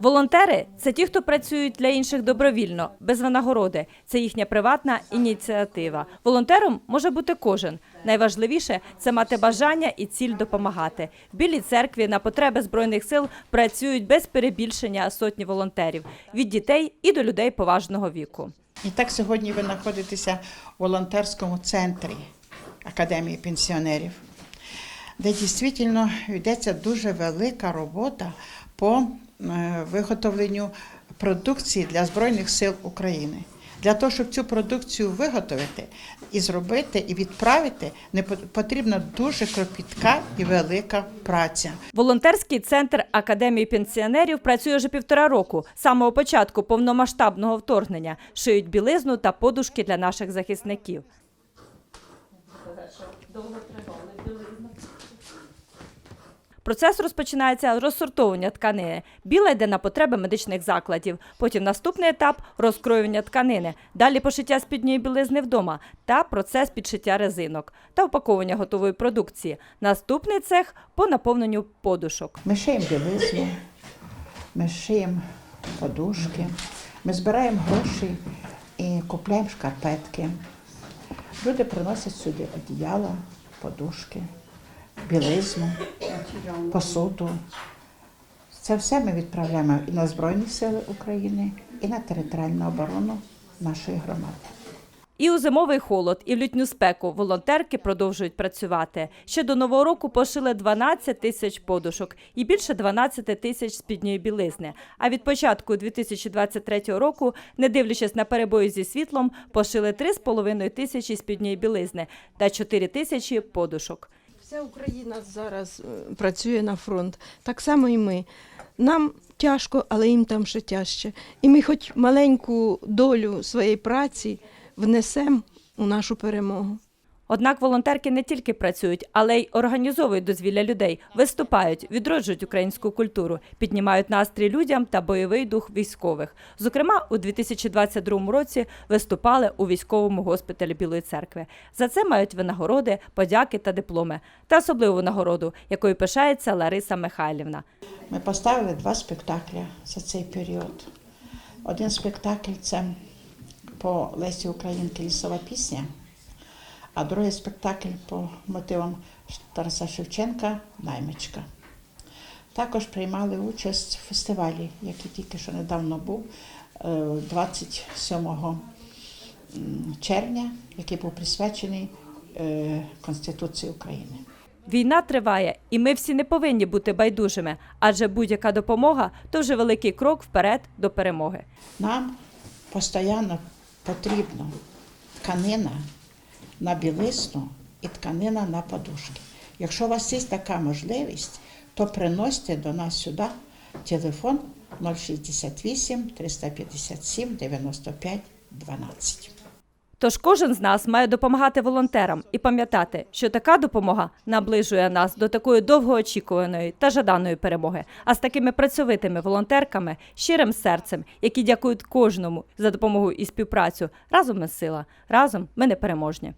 Волонтери це ті, хто працюють для інших добровільно, без винагороди. Це їхня приватна ініціатива. Волонтером може бути кожен. Найважливіше це мати бажання і ціль допомагати. В білій церкві на потреби збройних сил працюють без перебільшення сотні волонтерів від дітей і до людей поважного віку. І так сьогодні ви знаходитеся у волонтерському центрі Академії пенсіонерів, де дійсно йдеться дуже велика робота по е, виготовленню продукції для Збройних сил України. Для того, щоб цю продукцію виготовити і зробити, і відправити, не пот- потрібна дуже кропітка і велика праця. Волонтерський центр Академії пенсіонерів працює вже півтора року. З самого початку повномасштабного вторгнення шиють білизну та подушки для наших захисників. Процес розпочинається розсортовування тканини. Біла йде на потреби медичних закладів. Потім наступний етап розкроювання тканини. Далі пошиття спідньої білизни вдома та процес підшиття резинок та упаковування готової продукції. Наступний цех по наповненню подушок. Ми шиємо білизну, ми шиємо подушки, ми збираємо гроші і купляємо шкарпетки. Люди приносять сюди одіяла, подушки, білизну, посуду. Це все ми відправляємо і на Збройні Сили України, і на територіальну оборону нашої громади. І у зимовий холод, і в літню спеку волонтерки продовжують працювати. Ще до нового року пошили 12 тисяч подушок і більше 12 тисяч спідньої білизни. А від початку 2023 року, не дивлячись на перебої зі світлом, пошили 3,5 тисячі спідньої білизни та 4 тисячі подушок. Вся Україна зараз е, працює на фронт. Так само і ми. Нам тяжко, але їм там ще тяжче. І ми хоч маленьку долю своєї праці внесемо у нашу перемогу. Однак волонтерки не тільки працюють, але й організовують дозвілля людей, виступають, відроджують українську культуру, піднімають настрій людям та бойовий дух військових. Зокрема, у 2022 році виступали у військовому госпіталі Білої церкви. За це мають винагороди, подяки та дипломи, та особливу нагороду, якою пишається Лариса Михайлівна. Ми поставили два спектаклі за цей період. Один спектакль це по Лесі Українки лісова пісня, а другий спектакль по мотивам Тараса Шевченка Наймичка. Також приймали участь в фестивалі, який тільки що недавно був, е, 27 червня, який був присвячений е, Конституції України. Війна триває, і ми всі не повинні бути байдужими, адже будь-яка допомога то вже великий крок вперед до перемоги. Нам постійно потрібна тканина на білизну і тканина на подушки. Якщо у вас є така можливість, то приносьте до нас сюди телефон 068 357 95 12. Тож кожен з нас має допомагати волонтерам і пам'ятати, що така допомога наближує нас до такої довгоочікуваної та жаданої перемоги. А з такими працьовитими волонтерками, щирим серцем, які дякують кожному за допомогу і співпрацю, разом ми сила, разом ми непереможні.